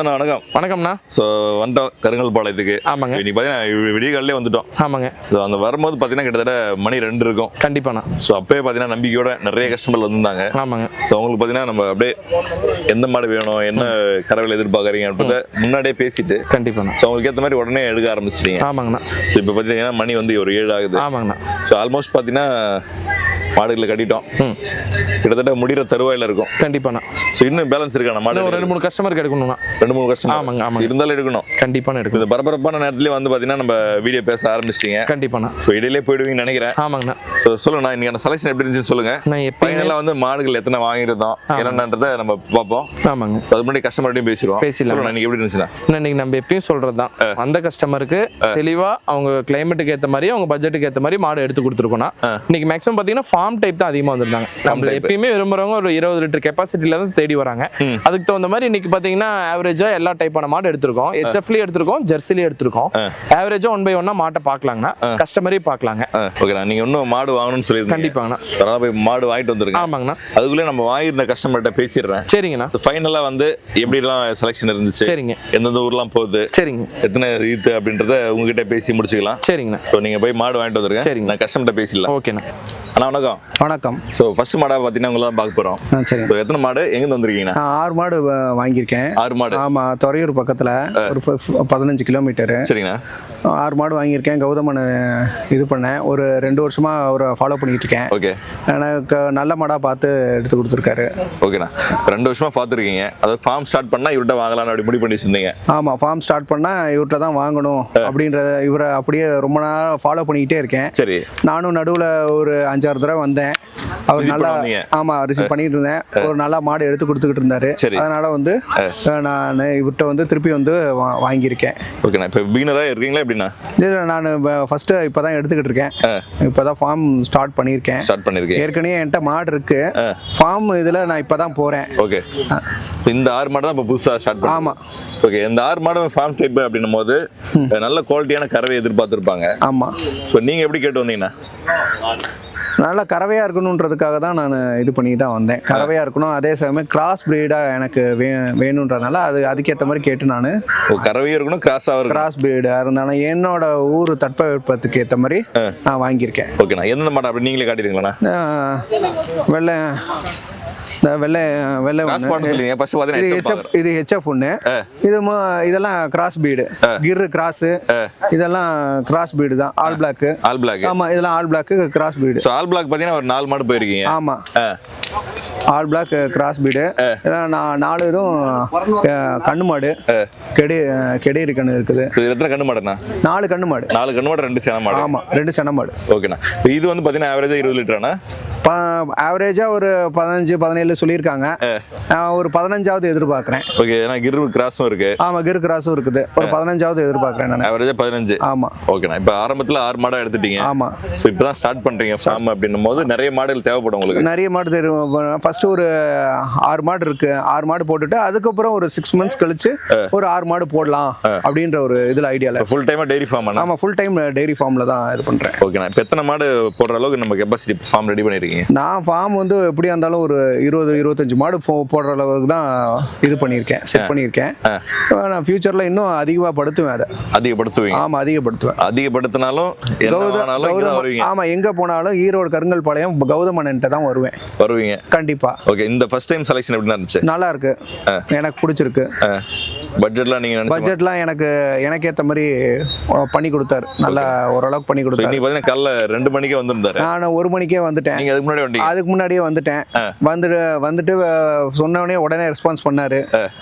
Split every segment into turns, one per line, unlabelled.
அண்ணா வணக்கம்
வணக்கம்ண்ணா.
ஸோ வந்துட்டோம் கருங்கல் பாளையத்துக்கு
ஆமாங்க.
இன்னைக்கு பார்த்தீங்கன்னா விடிய காலையிலே வந்துட்டோம்.
ஆமாங்க.
ஸோ அந்த வரும்போது பார்த்தீங்கன்னா கிட்டத்தட்ட மணி ரெண்டு இருக்கும்.
கண்டிப்பாண்ணா.
ஸோ அப்பயே பார்த்தீங்கன்னா நம்பிக்கையோட நிறைய கஸ்டமர் வந்திருந்தாங்க.
ஆமாங்க.
ஸோ அவங்களுக்கு பார்த்தீங்கன்னா நம்ம அப்படியே எந்த மாடு வேணும் என்ன கறவையில் எதிர்பார்க்குறீங்கன்றத முன்னாடியே பேசிட்டு
கண்டிப்பாண்ணா.
ஸோ அவங்களுக்கு ஏற்ற மாதிரி உடனே எடுக்க ஆரம்பிச்சிட்டீங்க.
ஆமாங்கண்ணா.
ஸோ இப்போ பார்த்தீங்கன்னா மணி வந்து ஒரு ஏழு ஆகுது.
ஆமாங்கண்ணா.
ஸோ ஆல்மோஸ்ட் பார்த்தீங்கன்னா மாடுகளை கட்டிட்டோம். கிட்டத்தட்ட முடிகிற தருவாயில் இருக்கும்.
கண்டிப்பாண்ணா.
ஸோ இன்னும் பேலன்ஸ் இருக்கான மாடு
ரெண்டு மூணு கஸ்டமருக்கு எடுக்கணும்ண்ணா.
ரெண்டு மூணு கஷ்டம்
ஆமாங்க, ஆமாங்க.
இருந்தாலும் எடுக்கணும்.
கண்டிப்பான எடுக்கணும்.
இந்த பரபரப்பான நேரத்துலயே வந்து பார்த்தீங்கன்னா நம்ம வீடியோ பேச ஆரம்பிச்சிட்டீங்க.
கண்டிப்பாண்ணா.
ஸோ இடையிலே போயிடுவீங்கன்னு நினைக்கிறேன்.
ஆமாங்கண்ணா.
ஸோ சொல்லுங்கண்ணா இன்னைக்கான செலெக்ஷன் எப்படி இருந்துச்சுன்னு சொல்லுங்க.
நான்
ஃபைனலாக வந்து மாடுகள் எத்தனை வாங்கியிருந்தோம் என்னன்றதை நம்ம பார்ப்போம்.
ஆமாங்க.
அது முன்னாடி கஸ்டமர்ட்டையும் பேசிடுவோம்.
பேசிடலாம்.
இன்னைக்கு எப்படி இருந்துச்சுண்ணா?
இன்னும் இன்னைக்கு நம்ம எப்பயும் சொல்றது தான் அந்த கஸ்டமருக்கு தெளிவா அவங்க கிளைமேட்டுக்கு ஏத்த மாதிரி அவங்க பட்ஜெட்டுக்கு ஏத்த மாதிரி மாடு எடுத்து கொடுத்துருக்கோம்னா இன்னைக்கு மேக்ஸிமம் பாத்தீங்கன்னா ஃபார்ம் டைப் தான் அதிகமா வந்திருந்தாங்க. நம்ம
type.
எப்பயுமே விரும்புறவங்க ஒரு இருபது லிட்டர் கெப்பாசிட்டில தான் தேடி வராங்க. அதுக்கு தகுந்த மாதிரி இன்னைக்கு பாத்தீங்கன்னா ஆவரேஜா எல்லா டைப்பான மாடு எடுத்திருக்கோம். ஹெச்எஃப்லயும் எடுத்திருக்கோம் ஜெர்சிலையும் எடுத்திருக்கோம். ஆவரேஜா ஒன் பை ஒன்னா மாட்டை பார்க்கலாங்கண்ணா கஸ்டமரே பார்க்கலாங்க
ஓகேண்ணா நீங்கள் இன்னும் மாடு வாங்கணும்னு சொல்லியிருந்தீங்க.
கண்டிப்பாங்கண்ணா.
அதனால போய் மாடு வாங்கிட்டு வந்துருங்க
ஆமாங்கண்ணா.
அதுக்குள்ளே நம்ம வாங்கியிருந்த கஸ்டமர்கிட்ட பேசிடுறேன்.
சரிங்கண்ணா.
ஃபைனலாக வந்து எப்படிலாம் செலெக்ஷன் இருந்துச்சு?
சரிங்க.
எந்தெந்த ஊர்லாம் போகுது?
சரிங்க.
எத்தனை ஈத்து அப்படின்றத உங்ககிட்ட பேசி முடிச்சுக்கலாம்.
சரிங்கண்ணா.
ஸோ நீங்கள் போய் மாடு வாங்கிட்டு வந்துருங்க
சரிங்க.
நான் கஸ்டமர்கிட்ட பேசிடலாம்.
ஓகேண்ணா.
அண்ணா வணக்கம்.
வணக்கம்.
ஸோ ஃபர்ஸ்ட் மாடா பார்த்தீங்கன்னா உங்களை தான் பார்க்க போகிறோம்
சரி.
ஸோ எத்தனை மாடு? எங்கேருந்து வந்திருக்கீங்கண்ணா
நான் ஆறு மாடு வாங்கியிருக்கேன்.
ஆறு மாடு.
ஆமா துறையூர் பக்கத்துல ஒரு பதினஞ்சு கிலோமீட்டரு.
சரிங்கண்ணா.
ஆறு மாடு வாங்கியிருக்கேன். கௌதமன் இது பண்ணேன். ஒரு ரெண்டு வருஷமா அவரை ஃபாலோ பண்ணிட்டு இருக்கேன்.
ஓகே.
எனக்கு நல்ல மாடா பார்த்து எடுத்து கொடுத்துருக்காரு.
ஓகேண்ணா. ரெண்டு வருஷமா பார்த்துருக்கீங்க. அதாவது ஃபார்ம் ஸ்டார்ட் பண்ணால் இவர்கிட்ட வாங்கலாம்னு அப்படி முடிவு பண்ணி வச்சிருந்தீங்க
ஆமா ஃபார்ம் ஸ்டார்ட் பண்ணா இவர்கிட்ட தான் வாங்கணும் அப்படின்றத இவரை அப்படியே ரொம்ப நாள் ஃபாலோ பண்ணிக்கிட்டே இருக்கேன்.
சரி.
நானும் நடுவுல ஒரு அஞ்சாறு தடவை வந்தேன். அவர் நல்லா
பண்ண வந்தீங்க.
ஆமா ரிசீவ் பண்ணிட்டு இருந்தேன். ஒரு நல்ல மாடு எடுத்து கொடுத்துக்கிட்டு இருந்தாரு. அதனால வந்து நான் இவர்கிட்ட வந்து திருப்பி வந்து வாங்கியிருக்கேன்.
ஓகேண்ணா. இப்போ பிகினராக இருக்கீங்களா? எப்படிண்ணா?
இல்லை நான் ஃபர்ஸ்ட் இப்போ தான் எடுத்துக்கிட்டு இருக்கேன். இப்போ தான் ஃபார்ம் ஸ்டார்ட் பண்ணியிருக்கேன்.
ஸ்டார்ட் பண்ணியிருக்கீங்க.
ஏற்கனவே என்கிட்ட மாடு இருக்கு. ஃபார்ம் இதில் நான் இப்போ தான் போகிறேன்
ஓகே இந்த ஆறு மாடு தான் இப்போ புதுசாக ஸ்டார்ட் பண்ணி
ஆமா.
ஓகே இந்த ஆறு மாடு ஃபார்ம் டைப் அப்படின்னும் போது நல்ல குவாலிட்டியான கறவை எதிர்பார்த்துருப்பாங்க.
ஆமாம்
ஸோ நீங்கள் எப்படி கேட்டு வந்தீங்கண்ணா?
நல்லா கறவையாக இருக்கணுன்றதுக்காக தான் நான் இது பண்ணி தான் வந்தேன். கறவையாக இருக்கணும் அதே சமயம் கிராஸ் பிரீடாக எனக்கு வே வேணுன்றதுனால அது அதுக்கேற்ற மாதிரி கேட்டு நான்.
ஓ கறவையும் இருக்கணும் இருக்கணும்.
கிராஸ் பிரீடாக இருந்தாலும் என்னோட ஊர் தட்பவெப்பத்துக்கு ஏற்ற மாதிரி நான் வாங்கியிருக்கேன்.
ஓகேண்ணா. எந்தெந்த மாடு அப்படி நீங்களே காட்டிடுங்களா
வெள்ளை இந்த வெள்ளை வெள்ளை இது ஹெச்எஃப் ஒன்று இது இதெல்லாம் கிராஸ் பீடு கிர் கிராஸ் இதெல்லாம் கிராஸ் பீடு தான். ஆல் பிளாக்
ஆல் பிளாக்
ஆமா இதெல்லாம் all black cross breed
all black பார்த்தீங்கன்னா ஒரு நாலு மாடு போயிருக்கீங்க.
ஆமா. ஆல் பிளாக் கிராஸ் பீடு நான் நாலு இதுவும் கண்ணு மாடு. கெடி கெடேரி கண்ணு இருக்குது.
இது எத்தனை கண்ணு மாடுண்ணா?
நாலு கண்ணு மாடு.
நாலு கண்ணு மாடு ரெண்டு சேன மாடு.
ஆமா ரெண்டு சென மாடு.
ஓகேண்ணா. இது வந்து பார்த்தீங்கன்னா ஆவரேஜாக இருபது லிட்டராண்ணா?
ஆவரேஜா ஒரு பதினஞ்சு பதினேழு சொல்லியிருக்காங்க. நான் ஒரு பதினஞ்சாவது எதிர்பார்க்குறேன்.
ஓகே ஏன்னா கிரு கிராஸும் இருக்கு.
ஆமா கிர் கிராஸும் இருக்குது. ஒரு பதினஞ்சாவது எதிர்பார்க்குறேன் நான்.
ஆவரேஜாக பதினஞ்சு.
ஆமா.
ஓகேண்ணா இப்போ ஆரம்பத்தில் ஆறு மாடா எடுத்துட்டீங்க.
ஆமா.
ஸோ இப்போ தான் ஸ்டார்ட் பண்ணுறீங்க ஃபார்ம் அப்படின்னும் போது நிறைய மாடுகள் தேவைப்படும் உங்களுக்கு.
நிறைய மாடு தெரியும் ஃபர்ஸ்ட் ஒரு ஆறு மாடு இருக்கு. ஆறு மாடு போட்டுட்டு அதுக்கப்புறம் ஒரு சிக்ஸ் மந்த்ஸ் கழிச்சு ஒரு ஆறு மாடு போடலாம் அப்படின்ற ஒரு இதுல ஐடியால
ஃபுல் டைமாக டெய்ரி ஃபார்ம் அண்ணா
ஆமா ஃபுல் டைம் டெய்ரி ஃபார்ம்ல தான் இது பண்றேன்.
ஓகேண்ணா இப்போ எத்தனை மாடு போடுற அளவுக்கு நம்ம கெப்பாசிட்டி ஃபார்ம் ரெடி பண்ணியிருக்கீங்க
நான் ஃபார்ம் வந்து எப்படியா இருந்தாலும் ஒரு இருபது இருபத்தஞ்சு மாடு போடுற அளவுக்கு தான் இது பண்ணியிருக்கேன். செட் பண்ணியிருக்கேன். நான் ஃபியூச்சர்ல இன்னும் அதிகமாக படுத்துவேன் அதை.
அதிகப்படுத்துவீங்க?
ஆமா அதிகப்படுத்துவேன்.
அதிகப்படுத்தினாலும்
ஆமா எங்க போனாலும் ஈரோடு கருங்கல் பாளையம் கௌதமன்ட்ட தான் வருவேன்.
வருவீங்க?
கண்டிப்பா.
ஓகே இந்த ஃபர்ஸ்ட் டைம் செலெக்ஷன் எப்படி இருந்துச்சு?
நல்லா இருக்கு. எனக்கு பிடிச்சிருக்கு.
பட்ஜெட்லாம் நீங்கள்
பட்ஜெட்லாம் எனக்கு எனக்கு ஏத்த மாதிரி பண்ணி கொடுத்தாரு. நல்லா ஓரளவுக்கு பண்ணி கொடுத்தாரு.
இன்னைக்கு பார்த்தீங்கன்னா காலைல ரெண்டு மணிக்கே வந்திருந்தாரு.
நான் ஒரு மணிக்கே வந்துட்டேன்.
நீங்கள் அதுக்கு முன்னாடி வந்தீங்க.
அதுக்கு முன்னாடியே வந்துட்டேன். வந்துட்டு வந்துட்டு அஹ், சொன்ன உடனே ரெஸ்பான்ஸ் பண்ணாரு.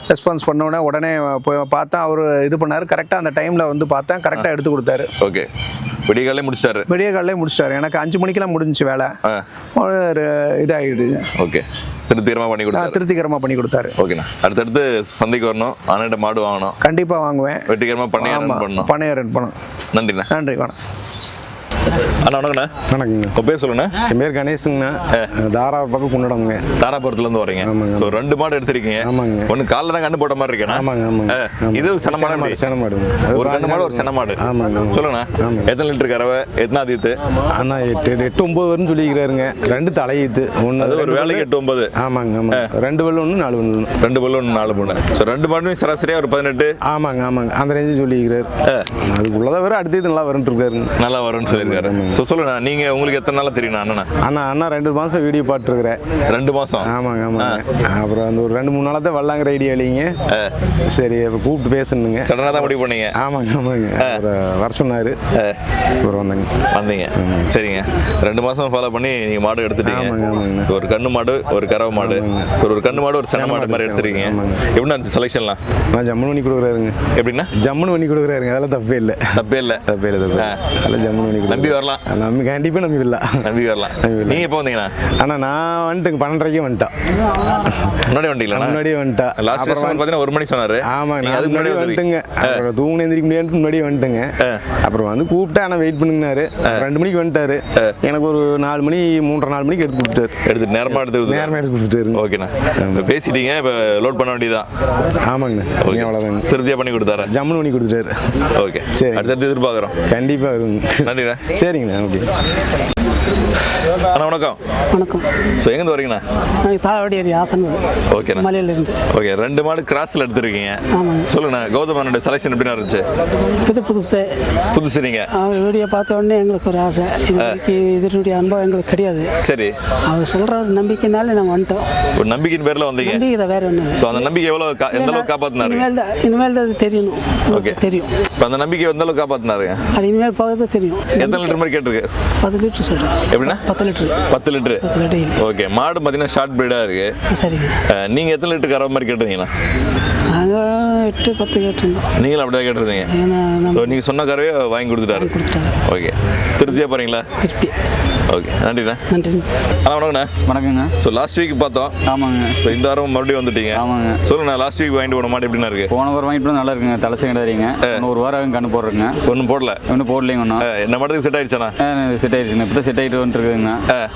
ரெஸ்பான்ஸ் பண்ண உடனே போய் பார்த்தா அவர் இது பண்ணாரு. கரெக்டாக அந்த டைம்ல வந்து பார்த்தேன். கரெக்டாக எடுத்து கொடுத்தாரு.
ஓகே விடிய காலையிலே முடிச்சிட்டாரு.
விடிய காலையிலே முடிச்சிட்டாரு. எனக்கு அஞ்சு மணிக்கெல்லாம் முடிஞ்சுச்சு வேலை. ஒரு இதாகிடுது
ஓகே திருத்தீரமாக பண்ணி கொடுத்தாரு.
திருப்திகரமாக பண்ணி கொடுத்தாரு.
ஓகேண்ணா. அடுத்தடுத்து சந்தைக்கு வரணும். அண்ணன்ட்ட மாடு வாங்கணும்.
கண்டிப்பாக வாங்குவேன்.
வெற்றிகரமாக பண்ணி ரன் பண்ணணும்.
பண்ணைய ரன் பண்ணும்
நன்றிண்ணா.
நன்றி வணக்கம்.
அண்ணா வணக்கண்ணா
வணக்கங்க
உங்க பேர் சொல்லுண்ணா.
என் பேர் கணேஷுங்கண்ணா தாரா பக்கம் கொண்டுடங்க
தாராபுரத்துல இருந்து வரீங்க.
ஆமாங்க.
ஸோ ரெண்டு மாடு எடுத்திருக்கீங்க.
ஆமாங்க.
ஒன்னு காலில் தான் கண்ணு போட்ட மாதிரி இருக்கேண்ணா.
ஆமாங்க ஆமாங்க.
இது சென மாடு எப்படி?
சென மாடுங்க அது
ஒரு கண்ணு மாடு ஒரு சென மாடு.
ஆமாங்க.
சொல்லுண்ணா. எத்தனை லிட்டர் கறவை? எத்தனை ஆதித்து
அண்ணா எட்டு எட்டு ஒம்பது வரும்னு சொல்லிக்கிறாருங்க ரெண்டு தலையீத்து. ஒன்று
ஒரு வேலைக்கு எட்டு ஒன்பது.
ஆமாங்க ஆமாங்க. ரெண்டு பல்லு ஒன்று நாலு பல்லு ஒன்று
ரெண்டு பல்லு ஒன்று நாலு பொண்ணு ஸோ ரெண்டு மாடுமே சராசரியா ஒரு பதினெட்டு.
ஆமாங்க ஆமாங்க. அந்த ரேஞ்சு சொல்லிக்கிறாரு அதுக்குள்ளதை வேற அடுத்தது நல்லா வரும்னு இருக்காருங்க.
நல்லா வரும்னு சொல்லியிருக்காரு. ஸோ சொல்லுண்ணா நீங்க உங்களுக்கு எத்தனை நாளா தெரியும் அண்ணா
அண்ணா அண்ணா ரெண்டு மாதம் வீடியோ பார்த்துருக்குறேன்.
ரெண்டு மாசம்?
ஆமாங்க ஆமாங்க. அப்புறம் அந்த ஒரு ரெண்டு மூணு நாளாக தான் வரலாங்கிற ஐடியா இல்லைங்க. சரி அப்போ கூப்பிட்டு பேசணுங்க.
சடனாக தான் முடிவு பண்ணீங்க?
ஆமாங்க ஆமாங்க. அப்புறம் வர சொன்னார். அப்புறம் வந்தாங்க.
வந்தீங்க. சரிங்க. ரெண்டு மாசம் ஃபாலோ பண்ணி நீங்க மாடு எடுத்துட்டீங்க. ஒரு கண்ணு மாடு ஒரு கறவை மாடு ஒரு ஒரு கண்ணு மாடு ஒரு சென மாடு மாதிரி எடுத்துருக்கீங்க. எப்படி இருந்துச்சு செலெக்ஷன்லாம்
நான் ஜம்முன்னு பண்ணி கொடுக்குறாருங்க.
எப்படின்னா
ஜம்முன்னு பண்ணி கொடுக்குறாருங்க. அதெல்லாம் தப்பே இல்லை.
தப்பே இல்லை.
தப்பே இல்லை தப்பே. அதெல்லாம் ஜம்முன்னு பண்ணி
நம்பி. வரலாம்.
நம்பி கண்டிப்பாக நம்பி
வரலாம்.
நம்பி வரலாம்.
நீங்க எப்போ வந்தீங்கண்ணா?
ஆனால் நான் வந்துட்டுங்க பன்னெண்டரைக்கே வந்துட்டேன்
முன்னாடி வந்தீங்களா?
முன்னாடியே வந்துட்டேன்
லாஸ்ட் வருஷம் பார்த்தீங்கன்னா ஒரு மணி சொன்னாரு.
ஆமாங்க நான்
அதுக்கு
முன்னாடி வந்துட்டுங்க. அப்புறம் தூங்க எந்திரிக்க முடியாது முன்னாடியே வந்துட்டுங்க. அப்புறம் வந்து கூப்பிட்டேன் ஆனால் வெயிட் பண்ணுங்கனாரு ரெண்டு மணிக்கு வந்துட்டாரு. எனக்கு ஒரு நாலு மணி மூன்றரை நாலு மணிக்கு எடுத்து கொடுத்துட்டாரு.
எடுத்து நேரமா எடுத்து
நேரமாக எடுத்து கொடுத்துட்டாருங்க
ஓகேண்ணா. பேசிட்டீங்க இப்போ லோட் பண்ண வேண்டியதான்
ஆமாங்கண்ணா
ஓகே.
அவ்வளோதாங்க
திருப்தியா பண்ணி கொடுத்தாரா?
ஜம்முன்னு பண்ணி கொடுத்துட்டாரு.
ஓகே.
சரி.
அடுத்தடுத்து எதிர்பார்க்குறோம்.
கண்டிப்பாக
நன்றிண்ணா.
சரிங்கண்ணா ஓகே
அண்ணா வணக்கம்.
வணக்கம்.
ஸோ எங்கேருந்து வரீங்கண்ணா?
நாங்கள் தாளவாடி ஏரியா ஆசன்
ஓகேண்ணா
மலையிலிருந்து.
ஓகே ரெண்டு மாடு கிராஸ்ல எடுத்திருக்கீங்க.
ஆமாங்க
சொல்லுண்ணா கௌதமனோட செலெக்ஷன் எப்படிண்ணா இருந்துச்சு?
புது புதுசு.
புதுசு நீங்க.
அவர் வீடியோ பார்த்த உடனே எங்களுக்கு ஒரு ஆசை. இது வரைக்கும் இதனுடைய அனுபவம் எங்களுக்கு கிடையாது.
சரி.
அவர் சொல்கிற நம்பிக்கைனால நம்ம வந்துட்டோம்.
ஒரு நம்பிக்கையின் பேர்ல வந்தீங்க.
நம்பிக்கை வேற ஒன்று
ஸோ அந்த நம்பிக்கை எவ்வளோ எந்த அளவுக்கு காப்பாத்தினாரு?
இனிமேல் தான் இனிமேல் தான் தெரியணும்
ஓகே
தெரியும்.
இப்போ அந்த நம்பிக்கை எந்த அளவுக்கு காப்பாத்தினாருங்க
அது இனிமேல் பார்த்து தெரியும்.
எத்தனை லிட்டர் மாதிரி கேட்டிருக்கு?
பத்து லிட்டர் சொல்கிறேன்
எப்படின்னா?
பத்து லிட்டரு.
பத்து லிட்டரு. ஓகே மாடு பார்த்தீங்கன்னா ஷார்ட் பிரீடாக இருக்கு.
சரிங்க.
அஹ், நீங்க எத்தனை லிட்டர் கறவை மாதிரி கேட்டிருந்தீங்களா?
நாங்கள் எட்டு பத்து கேட்டிருந்தோம்.
நீங்களும் அப்படியே கேட்டிருந்தீங்க? ஸோ நீங்க சொன்ன கறவையை வாங்கி கொடுத்துட்டாரு. ஓகே. திருப்தியாக போறீங்களா?
திருப்தி.
ஓகே நன்றிண்ணா
நன்றி.
அண்ணா வணக்கண்ணா
வணக்கங்க
ஸோ லாஸ்ட் வீக் பார்த்தோம்.
ஆமாங்க.
ஸோ இந்த வாரம் மறுபடியும் வந்துட்டீங்க.
ஆமாங்க.
சொல்லுண்ணா லாஸ்ட் வீக் வாங்கிட்டு போன மாடு எப்படிண்ணா இருக்கு?
போன வாரம் வாங்கிட்டு வந்து நல்லா இருக்குங்க. கிடாரிங்க இன்னும் ஒரு வாரம் கண்ணு போடுறேங்க
ஒன்றும் போடல.
இன்னும் போடலைங்க ஒன்றும்
என்ன மாட்டுக்கு செட் ஆயிடுச்சாண்ணா
செட் ஆயிடுச்சுங்க. இப்போ செட் ஆகிட்டு வந்துருக்குதுங்க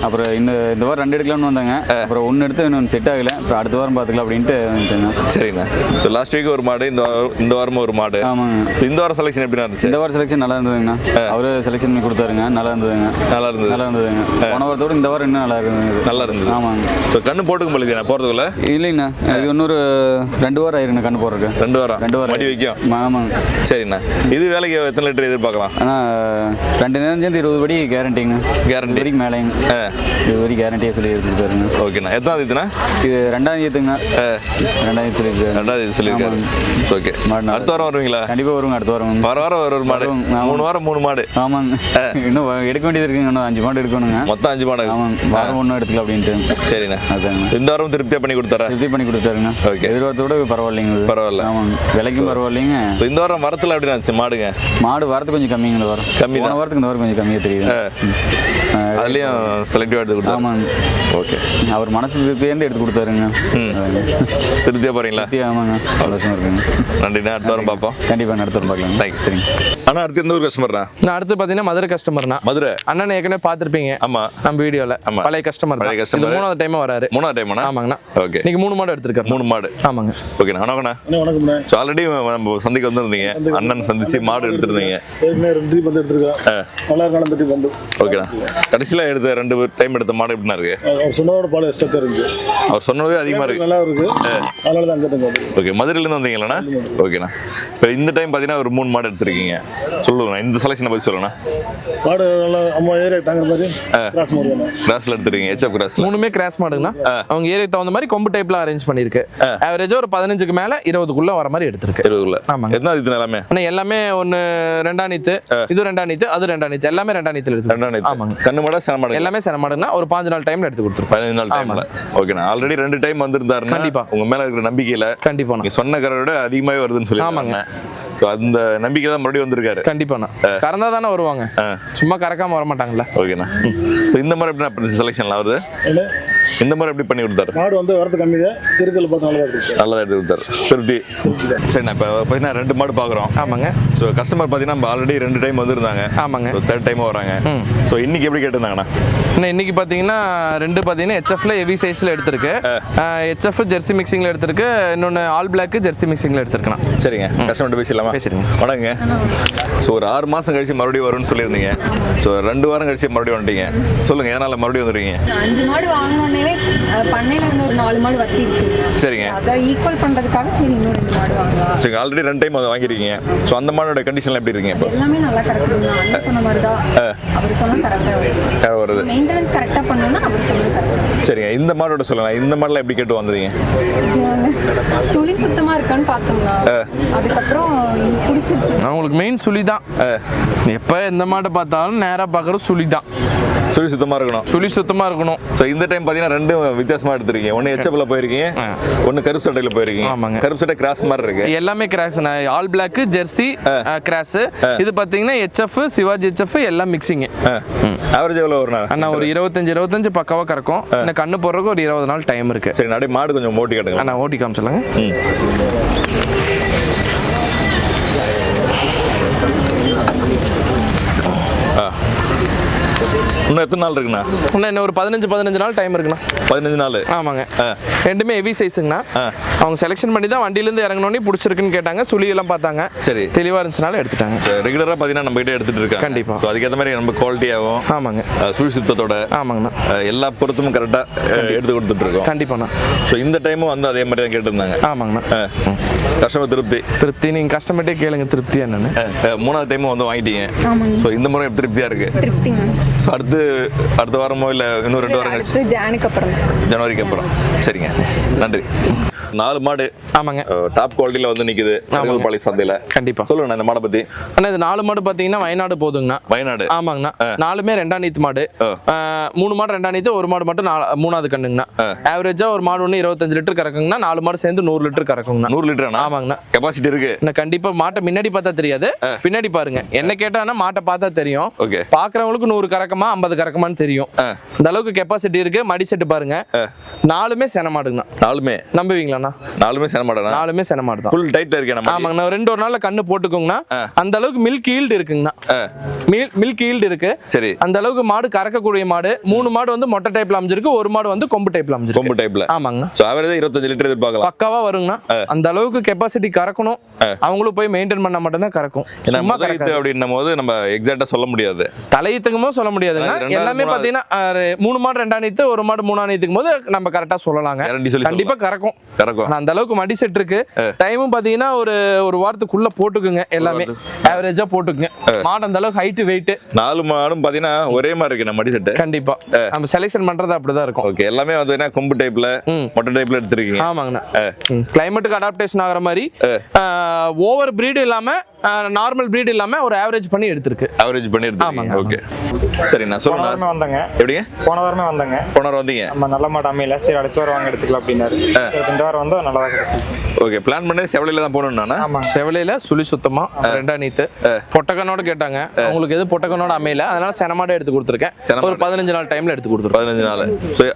அப்புறம் இன்னும் இந்த வாரம் ரெண்டு எடுக்கலாம்னு வந்தாங்க. அப்புறம் ஒன்று எடுத்து இன்னொன்று செட் ஆகல. அப்புறம் அடுத்த வாரம் பார்த்துக்கலாம் அப்படின்ட்டு வந்துட்டேங்க.
சரிண்ணா. ஸோ லாஸ்ட் வீக் ஒரு மாடு இந்த வாரம் இந்த வாரமும் ஒரு மாடு.
ஆமாங்க.
ஸோ இந்த வாரம் செலெக்ஷன் எப்படிண்ணா இருந்துச்சு?
இந்த வாரம் செலெக்ஷன் நல்லா இருந்ததுங்கண்ணா அவரு செலெக்ஷன் பண்ணி கொடுத்தாருங்க. நல்லா இருந்ததுங்க.
நல்லா இருந்தது.
நல்லா இருந்ததுங்க போன வாரத்தோட இந்த வாரம் இன்னும் நல்லா இருக்குதுங்க
நல்லா இருந்தது.
ஆமாங்க.
ஸோ கண்ணு போட்டுக்கும் பொழுது நான் போகிறதுக்குள்ள
இல்லைங்கண்ணா. இது இன்னொரு ரெண்டு வாரம் ஆயிருங்கண்ணா கண்ணு போடுறதுக்கு
ரெண்டு வாரம்?
ரெண்டு வாரம்.
மடி வைக்கும்?
ஆமாங்க
சரிண்ணா. இது வேலைக்கு எத்தனை லிட்டர் எதிர்பார்க்கலாம்?
ஆனால் ரெண்டு நேரம் சேர்ந்து இருபது படி கேரண்டிங்க. இது வரைக்கும் மேலேங்க. இது வரைக்கும் கேரண்டியாக சொல்லி கொடுத்தாருங்க
ஓகேண்ணா. எத்தனாவது இதுண்ணா
இது ரெண்டாம் தேதிங்க ரெண்டாயிரத்தி சொல்லியிருக்காரு.
ரெண்டாவது இது சொல்லியிருக்காரு. ஓகே. அடுத்த வாரம் வருவீங்களா?
கண்டிப்பாக வருங்க அடுத்த வாரம்.
வார வாரம் ஒரு ஒரு மாடு. மூணு வாரம் மூணு மாடு.
ஆமாங்க. இன்னும் எடுக்க வேண்டியது இருக்குங்க இன்னும் அஞ்சு மாடு எடுக்கணுங்க
மொத்தம் அஞ்சு மாடு
ஆமாங்க வாரம் ஒன்றும் எடுத்துக்கலாம் அப்படின்ட்டு.
சரிண்ணா.
அதாங்க.
இந்த வாரம் திருப்தியாக பண்ணி கொடுத்தாரா
திருப்தி பண்ணி கொடுத்தாருங்க
Okay.
எதிர்பார்த்தோட பரவாயில்லைங்க.
பரவாயில்ல.
ஆமாங்க. விலைக்கும் பரவாயில்லைங்க.
ஸோ இந்த வாரம் வரத்தில் எப்படி இருந்துச்சு மாடுங்க?
மாடு வரது கொஞ்சம் கம்மிங்க வாரம்.
கம்மி தான்.
போன வாரத்துக்கு இந்த வாரம் கொஞ்சம் கம்மியாக தெரியுது.
அதுலேயும் செலக்டிவாக எடுத்து கொடுத்தாரு
ஆமாங்க.
ஓகே.
அவர் மனசு திருப்தியேருந்து எடுத்து கொடுத்தாருங்க.
திருப்தியாக போகிறீங்களா
திருப்தி ஆமாங்க. சந்தோஷமா இருக்குங்க.
நன்றிண்ணா. அடுத்த வாரம் பார்ப்போம்.
கண்டிப்பாக நடத்துகிறோம் பார்க்கலாம்
Thank you.
சரிங்க.
அண்ணா அடுத்து எந்த ஊர் கஸ்டமர்ண்ணா
நான் அடுத்து பார்த்தீங்கன்னா மதுரை கஸ்டமர்னா
மதுரை?
அண்ணன் ஏற்கனவே பார்த்துருப்பீங்க.
ஆமா.
நம்ம வீடியோல.
ஆமா.
பழைய கஸ்டமர்
பழைய.
இது மூணாவது டைம் வராரு.
மூணாவது டைம்ண்ணா
ஆமாங்கண்ணா.
ஓகே.
இன்னைக்கு மூணு மாடு எடுத்திருக்காரு.
மூணு மாடு.
ஆமாங்க.
ஓகேண்ணா. வணக்கண்ணா.
வணக்கம்ண்ணே.
ஸோ ஆல்ரெடி நம்ம சந்தைக்கு வந்திருந்தீங்க. அண்ணன் சந்திச்சு மாடு எடுத்திருந்தீங்க.
ஏற்கனவே ரெண்டு ட்ரிப் வந்து எடுத்துருக்கேன் நல்லா இருக்கான அந்த ட்ரிப் வந்து.
ஓகேண்ணா. கடைசியில் எடுத்த ரெண்டு டைம் எடுத்த மாடு எப்படிண்ணா இருக்கு?
அவர் சொன்னதோட பால் எக்ஸ்ட்ரா இருந்துச்சு
அவர் சொன்னதே அதிகமாக இருக்கு.
நல்லா இருக்கு. அதனால தான் அங்கே வந்து
ஓகே. மதுரையிலேருந்து வந்தீங்களாண்ணா? ஓகேண்ணா. இப்போ இந்த டைம் பார்த்தீங்கன்னா ஒரு மூணு மாடு எடுத்திருக்கீங்க. சொல்லுங்கண்ணா. இந்த செலெக்ஷனை பற்றி சொல்லுங்கண்ணா.
மாடு நல்லா அம்மா ஏரியா தாங்குற மாதிரி
கிராஸில் எடுத்துருக்கீங்க ஹெச்எஃப் கிராஸில்
மூணுமே கிராஸ் மாடுங்கண்ணா. அவங்க ஏரியாக்கு தகுந்த மாதிரி கொம்பு டைப்ல அரேஞ்ச் பண்ணிருக்கு ஆவரேஜா ஒரு பதினஞ்சுக்கு மேல இருபதுக்குள்ள வர மாதிரி எடுத்திருக்கு.
இருபதுல
ஆமாங்க.
எத்தனை இது எல்லாமே?
ஆனா எல்லாமே ஒன்னு ரெண்டாம் நீத்து இது ரெண்டாம் நீத்து அது ரெண்டாம் நீத்து எல்லாமே ரெண்டாம் நீத்துல எடுத்து
ரெண்டாம்
ஆமாங்க.
கண்ணு மாடா சென மாடு?
எல்லாமே சில மாடுங்கன்னா ஒரு பாஞ்சு நாள் டைம்ல எடுத்து கொடுத்துருப்போம்
பதினஞ்சு நாள் டைம்ல ஓகேண்ணா ஆல்ரெடி ரெண்டு டைம் வந்திருந்தாருன்னா
கண்டிப்பா.
உங்க மேல இருக்கிற நம்பிக்கையில
கண்டிப்பாண்ணா
நீங்க சொன்ன கரை விட அதிகமாவே வருதுன்னு சொல்லி
ஆமாங்க.
அந்த நம்பிக்கை தான் மறுபடியும் வந்திருக்காரு.
கண்டிப்பாண்ணா கறந்தா தானே வருவாங்க. சும்மா கறக்காம வர மாட்டாங்கல்ல
ஓகேண்ணா. ஸோ இந்த மாதிரி எப்படி செலெக்ஷன்லாம் வருது? இந்த மாதிரி எப்படி பண்ணி கொடுத்தாரு?
மாடு வந்து வரது கம்மி தான் திருக்கல் பார்த்து நல்லா இருக்கு.
எடுத்து கொடுத்தாரு. திருப்தி. சரிண்ணா இப்போ பார்த்தீங்கன்னா ரெண்டு மாடு பார்க்குறோம்
ஆமாங்க.
ஸோ கஸ்டமர் பார்த்தீங்கன்னா நம்ம ஆல்ரெடி ரெண்டு டைம் வந்திருந்தாங்க.
ஆமாங்க.
தேர்ட் டைம் வராங்க. ஸோ இன்னைக்கு எப்படி கேட்டிருந்தாங்கண்ணா?
இன்னும் இன்னைக்கு பார்த்தீங்கன்னா ரெண்டு பார்த்தீங்கன்னா ஹெச்எஃப்ல ஹெவி சைஸில் எடுத்திருக்கு. ஹெச்எஃப் ஜெர்சி மிக்சிங்கில் எடுத்திருக்கு. இன்னொன்று ஆல் பிளாக் ஜெர்சி மிக்சிங்கில் எடுத்திருக்கேன்
சரிங்க. கஸ்டமர் பேசிடலாமா?
பேசிடுங்க.
வணக்கங்க. ஸோ ஒரு ஆறு மாதம் கழிச்சு மறுபடியும் வரும்னு சொல்லியிருந்தீங்க. ஸோ ரெண்டு வாரம் கழிச்சு மறுபடியும் வந்துட்டீங்க. சொல்லுங்க எதனால மறுபடியும் வந்துடுறீங்க
வாங்கினோடனே பண்ணையில இருந்து ஒரு நாலு மாடு வத்திருச்சு.
சரிங்க.
அதை ஈக்குவல் பண்றதுக்காக சரி இன்னும் ரெண்டு மாடு வாங்கலாம்.
சரிங்க ஆல்ரெடி ரெண்டு டைம் அதை வாங்கியிருக்கீங்க. ஸோ அந்த மாடோட கண்டிஷன்லாம் எப்படி இருக்கீங்க இப்போ?
எல்லாமே நல்லா கரெக்டாக தான். அண்ணன் சொன்ன மாதிரி தான். அவர் சொன்னா
வருது.
மெயின்டெனன்ஸ் கரெக்டாக பண்ணோம்னா அவர் சொன்னது
சரிங்க இந்த மாடோட சொல்லுங்க இந்த மாடலாம் எப்படி கேட்டு வந்தீங்க
துளி சுத்தமா இருக்கான்னு பார்த்தோம்னா அதுக்கப்புறம் பிடிச்சிருச்சு.
அவங்களுக்கு மெயின் சுழி தான் எப்போ எந்த மாட்டை பார்த்தாலும் நேராக பார்க்குறது சுழி தான்
சுழி சுத்தமாக இருக்கணும்.
சுழி சுத்தமாக இருக்கணும்.
ஸோ இந்த டைம் பார்த்தீங்கன்னா ரெண்டும் வித்தியாசமாக எடுத்திருக்கீங்க. ஒன்று ஹெச்எஃப்ல போயிருக்கீங்க ஒன்று கருப்பு சட்டையில் போயிருக்கீங்க.
ஆமாங்க.
கருப்பு சட்டை கிராஸ் மாதிரி இருக்கு.
எல்லாமே cross all black jersey cross இது பார்த்தீங்கன்னா ஹெச்எஃப் சிவாஜி ஹெச்எஃப் எல்லாம் மிக்சிங்கு
ஆவரேஜ் எவ்வளோ ஒரு நாள்?
அண்ணா ஒரு இருபத்தஞ்சு இருபத்தஞ்சு பக்காவாக கறக்கும். இன்னும் கண்ணு போடுறதுக்கு ஒரு இருபது நாள் டைம் இருக்கு.
சரி நடை மாடு கொஞ்சம் மோட்டி கட்டுங்க
அண்ணா ஓட்டி காமிச்சலாங்க
இன்னும் எத்தனை நாள் இருக்குண்ணா?
இன்னும் இன்னும் ஒரு பதினஞ்சு பதினஞ்சு நாள் டைம் இருக்குண்ணா.
பதினஞ்சு நாள்.
ஆமாங்க. ரெண்டுமே ஹெவி சைஸுங்கண்ணா அவங்க செலெக்ஷன் பண்ணி தான் வண்டியிலேருந்து இறங்கினோடனே பிடிச்சிருக்குன்னு கேட்டாங்க. சுழியெல்லாம் பார்த்தாங்க.
சரி.
தெளிவாக இருந்துச்சுனால எடுத்துட்டாங்க.
ரெகுலராக பார்த்தீங்கன்னா நம்ம கிட்ட எடுத்துட்டு இருக்காங்க.
கண்டிப்பா.
ஸோ அதுக்கேற்ற மாதிரி நம்ம குவாலிட்டியாகவும்
ஆமாங்க.
சுழி சுத்தத்தோட.
ஆமாங்கண்ணா.
எல்லா பொருத்தமும் கரெக்டாக எடுத்து கொடுத்துட்டு இருக்கோம்.
கண்டிப்பாண்ணா.
ஸோ இந்த டைமும் வந்து அதே மாதிரி தான் கேட்டிருந்தாங்க.
ஆமாங்கண்ணா.
கஸ்டமர் திருப்தி.
திருப்தி. நீங்கள் கஸ்டமர்ட்டே கேளுங்க. திருப்தி என்னன்னு.
மூணாவது டைமும் வந்து வாங்கிட்டீங்க.
ஆமாங்க.
ஸோ இந்த முறை திருப்தியாக இருக்கு?
திருப்திங்க.
ஸோ அடுத்து அடுத்த வாரமோ இல்லை இன்னும் ரெண்டு வாரம் கழிச்சு?
அடுத்து ஜானுக்கு அப்புறம்
ஜனவரிக்கு அப்புறம். சரிங்க. நன்றி. நாலு மாடு.
ஆமாங்க.
டாப் குவாலிட்டியில் வந்து நிற்குது பாளி சந்தையில்.
கண்டிப்பா.
சொல்லுங்கண்ணா இந்த மாடை பற்றி
அண்ணா இது நாலு மாடு பார்த்தீங்கன்னா வயநாடு போதுங்கண்ணா.
வயநாடு.
ஆமாங்கண்ணா. நாலுமே ரெண்டாம் நீத்து மாடு. மூணு மாடு ரெண்டாம் நீத்து ஒரு மாடு மட்டும் மூணாவது கண்ணுங்கண்ணா. ஆவரேஜா ஒரு மாடு ஒன்று இருபத்தஞ்சு லிட்டர் கறக்குங்கண்ணா. நாலு மாடு சேர்ந்து நூறு லிட்டர் கறக்குங்கண்ணா.
நூறு லிட்டராண்ணா?
ஆமாங்கண்ணா.
கெப்பாசிட்டி இருக்கு.
நான் கண்டிப்பா மாட்டை முன்னாடி பார்த்தா தெரியாது. பின்னாடி பாருங்க. என்ன கேட்டானா மாட்டை பார்த்தா தெரியும். பாக்குறவங்களுக்கு நூறு கறக்கமா ஐம்பது கறக்கமான்னு தெரியும். இந்த அளவுக்கு கெப்பாசிட்டி இருக்கு. மடி செட்டு பாருங்க. நாலுமே சென மாடுங்கண்ணா.
நாலுமே.
நம்புவீங்களாண்ணா
நாலுமே சேர மாட்டேண்ணா
நாலுமே சென மாடு தான்
ஃபுல் டைட்டில் இருக்கேன்
ஆமாங்கண்ணா ரெண்டு ஒரு நாள்ல கண்ணு போட்டுக்கோங்கண்ணா. அந்த அளவுக்கு மில்க் ஈல்டு இருக்குங்கண்ணா. மில்க் ஈல்டு இருக்கு.
சரி.
அந்த அளவுக்கு மாடு கறக்கக்கூடிய மாடு மூணு மாடு வந்து மொட்டை டைப்ல அமைஞ்சிருக்கு ஒரு மாடு வந்து கொம்பு டைப்ல அமைஞ்சிருக்கு.
கொம்பு டைப்ல
ஆமாங்கண்ணா.
ஸோ ஆவரேஜ் இருபத்தஞ்சு லிட்டர் எதிர்பார்க்கலாம்.
பக்காவா வருங்கண்ணா. அந்த அளவுக்கு கெப்பாசிட்டி கறக்கணும். அவங்களும் போய் மெயின்டைன் பண்ணா மட்டும்தான் கறக்கும்.
ஏன்னா
சும்மா கறக்காது.
அப்படின்னும் போது நம்ம எக்ஸாக்டா சொல்ல முடியாது.
தலையத்துக்குமோ சொல்ல முடியாதுங்க எல்லாமே. பாத்தீங்கன்னா மூணு மாடு ரெண்டாம் நீத்து ஒரு மாடு மூணாம் நீத்துக்கும் போது நம்ம கரெக்டா சொல்லலாங்க. கண்டிப்பா கறக்கும். ஆனா, அந்த அளவுக்கு மடி செட் இருக்கு. டைமும் பாத்தீங்கன்னா ஒரு ஒரு வாரத்துக்குள்ள போட்டுக்குங்க எல்லாமே. ஆவரேஜா போட்டுக்குங்க. மாடு அந்த அளவுக்கு ஹைட் வெயிட்
நாலு மாடும் பாத்தீங்கன்னா ஒரே மாதிரி இருக்கு நம்ம மடி செட்டு
கண்டிப்பா. நம்ம செலெக்ஷன் பண்றது அப்படிதான் இருக்கும்.
ஓகே எல்லாமே வந்து கொம்பு டைப்ல. மொட்டை டைப்ல எடுத்திருக்கீங்க.
ஆமாங்கண்ணா. கிளைமேட்டுக்கு அடாப்டேஷன் ஆகிற மாதிரி ஓவர் பிரீடு இல்லாம நார்மல் பிரீடு இல்லாம ஒரு ஆவரேஜ் பண்ணி எடுத்திருக்கு.
அவரேஜ் பண்ணி எடுத்திருக்கீங்க. ஓகே சரிண்ணா
போன
சொல்லுண்ணா
வாரமே வந்தாங்க.
எப்படிங்க?
போன வாரமே வந்தாங்க.
போன வந்தீங்க.
நம்ம நல்ல மாடு அமையல. சரி அடுத்த வாரம் வாங்க எடுத்துக்கலாம் அப்படின்னாரு. சரி, இந்த வாரம் வந்தால் நல்லா தான் கிடைச்சிச்சு
ஓகே பிளான் பண்ணி செவலையில தான் போகணும்னா
செவலையில சுழி சுத்தமா ரெண்டா நீத்து. பொட்டக்கனோட கேட்டாங்க. உங்களுக்கு எது பொட்டக்கனோட அமையல? அதனால செனமாடை எடுத்து கொடுத்துருக்கேன். ஒரு பதினஞ்சு நாள் டைம்ல எடுத்து கொடுத்துருக்கேன்.
பதினஞ்சு நாள்.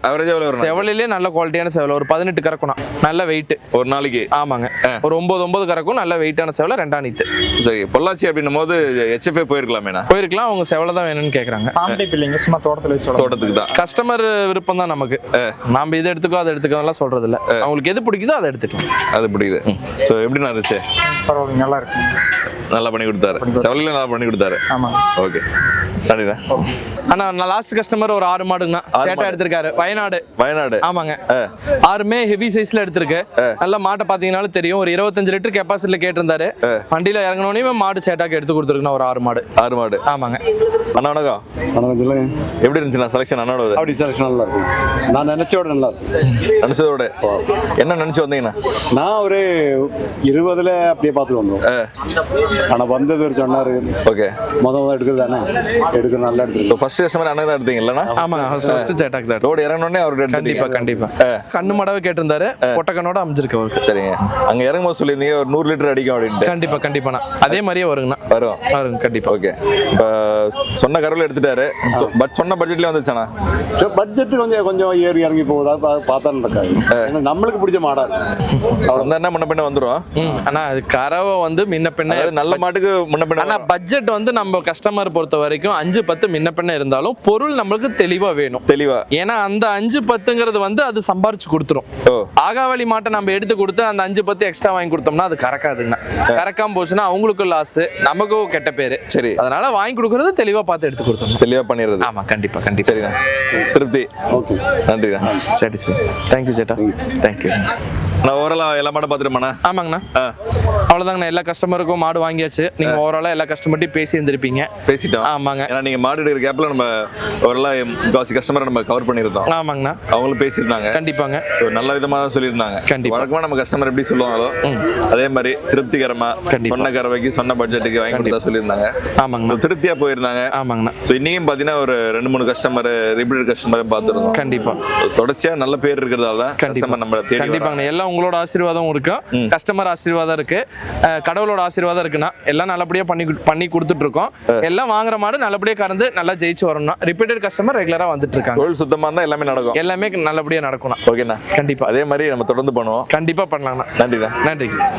அவரேஜ் எவ்வளோ வரும்?
செவலையிலே நல்ல குவாலிட்டியான செவலை. ஒரு பதினெட்டு கறக்கணும் நல்ல வெயிட்
ஒரு நாளைக்கு?
ஆமாங்க. ஒரு ஒன்பது ஒன்பது கறக்கும் நல்ல வெயிட்டான செவலை ரெண்டா நீத்து.
சரி பொள்ளாச்சி அப்படின்னும் போது ஹெச்எஃப்ஏ போயிருக்கலாமேண்ணா
போயிருக்கலாம் அவங்க செவலை தான் வேணும்னு
டைப் இல்லைங்க சும்மா தோட்டத்தில்.
தோட்டத்துக்கு தான்.
கஸ்டமர் விருப்பம் தான் நமக்கு. நாம இதை எடுத்துக்கோ அதை எடுத்துக்கலாம் சொல்றது இல்ல அவங்களுக்கு எது பிடிக்குதோ அதை எடுத்துக்கலாம்.
அது பிடிக்குது. ஸோ எப்படிண்ணா இருந்துச்சு?
பரவாயில்ல நல்லா இருக்கு.
நல்லா பண்ணி கொடுத்தாரு. செவலையில நல்லா பண்ணி கொடுத்தாரு.
ஆமாங்க.
ஓகே நன்றிண்ணா
ஆனா நான் லாஸ்ட் கஸ்டமர் ஒரு ஆறு மாடுங்கண்ணா. சேட்டா. எடுத்திருக்காரு. வயநாடு.
வயநாடு.
ஆமாங்க. ஆறுமே ஹெவி சைஸ்ல எடுத்திருக்கு. நல்ல மாட்டை பாத்தீங்கன்னாலும் தெரியும். ஒரு இருபத்தஞ்சு லிட்டர் கெப்பாசிட்டில கேட்டிருந்தாரு. வண்டியில இறங்கினோடனே மாடு சேட்டாக்கு எடுத்து கொடுத்துருக்குண்ணா ஒரு ஆறு மாடு.
ஆறு மாடு.
ஆமாங்க.
அண்ணா வணக்கம்.
வணக்கம் சொல்லுங்க.
எப்படி இருந்துச்சுண்ணா செலெக்ஷன் அண்ணாவோட
அப்படி செலக்ஷன் நல்லா இருக்கும். நான் நினைச்சோட நல்லா இருக்கும்.
நினைச்சதோட. என்ன நினைச்சு வந்தீங்கண்ணா?
நான் ஒரு இருபதுல அப்படியே பார்த்துட்டு வந்தோம். ஆனா வந்தது ஒரு சொன்னாரு.
ஓகே.
முத முத எடுக்கிறது தானே? எடுக்க நல்லா எடுத்துருக்கு
இப்போ ஃபர்ஸ்ட் கஸ்டமர் அண்ணன் தான் எடுத்தீங்க இல்லைண்ணா?
ஆமாங்க ஃபர்ஸ்ட் ஃபர்ஸ்ட் சேட்டாக் தான்
ரோடு இறங்கினோடனே அவர்கிட்ட
கண்டிப்பா
எடுத்துட்டீங்க
கண்டிப்பா கண்ணு மடவை கேட்டிருந்தாரு. பொட்டக்கனோட அமைஞ்சிருக்கு அவருக்கு.
சரிங்க. அங்க இறங்கும் போது சொல்லியிருந்தீங்க ஒரு நூறு லிட்டர் அடிக்கும் அப்படின்ட்டு.
கண்டிப்பா கண்டிப்பாண்ணா அதே மாதிரியே வருங்கண்ணா.
வரும்.
வருங்க கண்டிப்பா.
ஓகே. இப்போ சொன்ன கருவில் எடுத்துட்டாரு. பட் சொன்ன பட்ஜெட்லேயே வந்துச்சாண்ணா
பட்ஜெட் கொஞ்சம் கொஞ்சம் ஏறி இறங்கி போகுதா? பார்த்தா இருக்காது. நம்மளுக்கு பிடிச்ச மாடா
சொந்த என்ன முன்ன பின்ன வந்துடும்
அது கறவை வந்து முன்ன பின்ன
நல்ல மாட்டுக்கு முன்ன பின்ன
ஆனா
வரும்.
பட்ஜெட் வந்து நம்ம கஸ்டமர் பொறுத்த வரைக்கும் அஞ்சு பத்து முன்ன பின்ன இருந்தாலும் பொருள் நம்மளுக்கு தெளிவா வேணும்.
தெளிவா.
ஏன்னா அந்த அஞ்சு பத்துங்கிறது வந்து அது சம்பாரிச்சு கொடுத்துரும்.
ஓ.
ஆகாவளி மாட்டை நம்ம எடுத்து கொடுத்து அந்த அஞ்சு பத்து எக்ஸ்ட்ரா வாங்கி கொடுத்தோம்னா அது கறக்காதுங்கண்ணா கறக்காம போச்சுன்னா அவங்களுக்கும் லாஸ் நமக்கும் கெட்ட பேரு.
சரி.
அதனால வாங்கி கொடுக்கறது தெளிவா பார்த்து எடுத்து கொடுத்தோம்
தெளிவா பண்ணிடுறது.
ஆமா கண்டிப்பா கண்டிப்பா.
சரிண்ணா. திருப்தி.
ஓகே
நன்றிண்ணா.
சாட்டிஸ்ஃபை தேங்க்யூ சேட்டா தேங்க்யூ
நான் ஓவராலாக எல்லா மாட்டும் பார்த்துருமாண்ணா
ஆமாங்கண்ணா. அவ்வளோதாங்கண்ணா எல்லா கஸ்டமருக்கும் மாடு வாங்கியாச்சு. நீங்க ஓவராலா எல்லா கஸ்டமர்ட்டையும் பேசி இருந்திருப்பீங்க.
பேசிட்டோம்.
ஆமாங்க.
ஏன்னா நீங்க மாடு எடுக்கிற கேப்ல நம்ம ஓவராலாக முக்காசி கஸ்டமரை நம்ம கவர் பண்ணியிருந்தோம்.
ஆமாங்கண்ணா.
அவங்களும் பேசியிருந்தாங்க.
கண்டிப்பாங்க.
So, நல்ல விதமா தான் சொல்லியிருந்தாங்க.
கண்டிப்பா.
வழக்கமா நம்ம கஸ்டமர் எப்படி சொல்லுவாங்களோ அதே மாதிரி திருப்திகரமா
கண்டிப்பா.
சொன்ன கறவைக்கு சொன்ன பட்ஜெட்டுக்கு வாங்கி கொடுத்தா சொல்லியிருந்தாங்க.
ஆமாங்கண்ணா.
So, திருப்தியா போயிருந்தாங்க.
ஆமாங்கண்ணா.
ஸோ இன்னைக்கும் பார்த்தீங்கன்னா ஒரு ரெண்டு மூணு கஸ்டமர் ரிப்பீட்டட் கஸ்டமர் பார்த்துருந்தோம்.
கண்டிப்பா.
So, தொடர்ச்சியா நல்ல பேர் இருக்கிறதால தான் கஸ்டமர் நம்ம.
கண்டிப்பாங்க எல்லாம் உங்களோட ஆசீர்வாதம் இருக்கும் கஸ்டமர் ஆசீர்வாதம் இருக்கு. கடவுளோட ஆசீர்வாதம் இருக்குண்ணா எல்லாம் நல்லபடியா பண்ணி பண்ணி கொடுத்துட்டு இருக்கோம் எல்லாம் வாங்குற மாடு நல்லபடியா கறந்து நல்லா ஜெயிச்சு வரணும்னா ரிப்பீட்டட் கஸ்டமர் ரெகுலரா வந்துட்டு இருக்காங்க
தொழில் சுத்தமா இருந்தா எல்லாமே நடக்கும்.
எல்லாமே நல்லபடியா நடக்கணும்
ஓகேண்ணா.
கண்டிப்பா.
அதே மாதிரி நம்ம தொடர்ந்து பண்ணுவோம்.
கண்டிப்பா பண்ணலாம்ண்ணா.
நன்றிண்ணா.
நன்றி